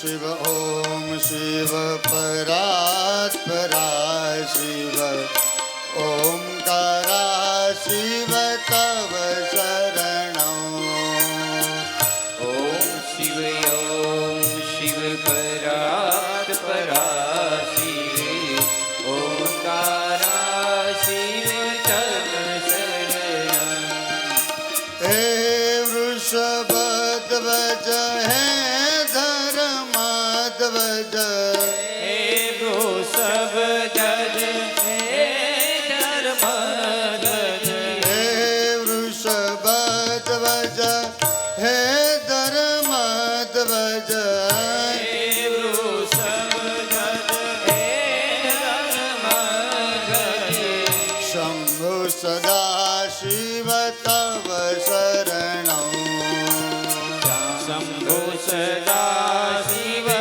शिव ओम शिव परात्परा शिव। ओङ्कारा शिव तव शरण ॐ शिव ॐ शिव परात्परा शिव। ओङ्कारा शिव तव शरण हे वृषभद्वज है ભગવદ. હે ભૂષભ જજ હે ધર્મદ હે વૃષભ ધ્વજ હે ધર્મ ધ્વજ શિવ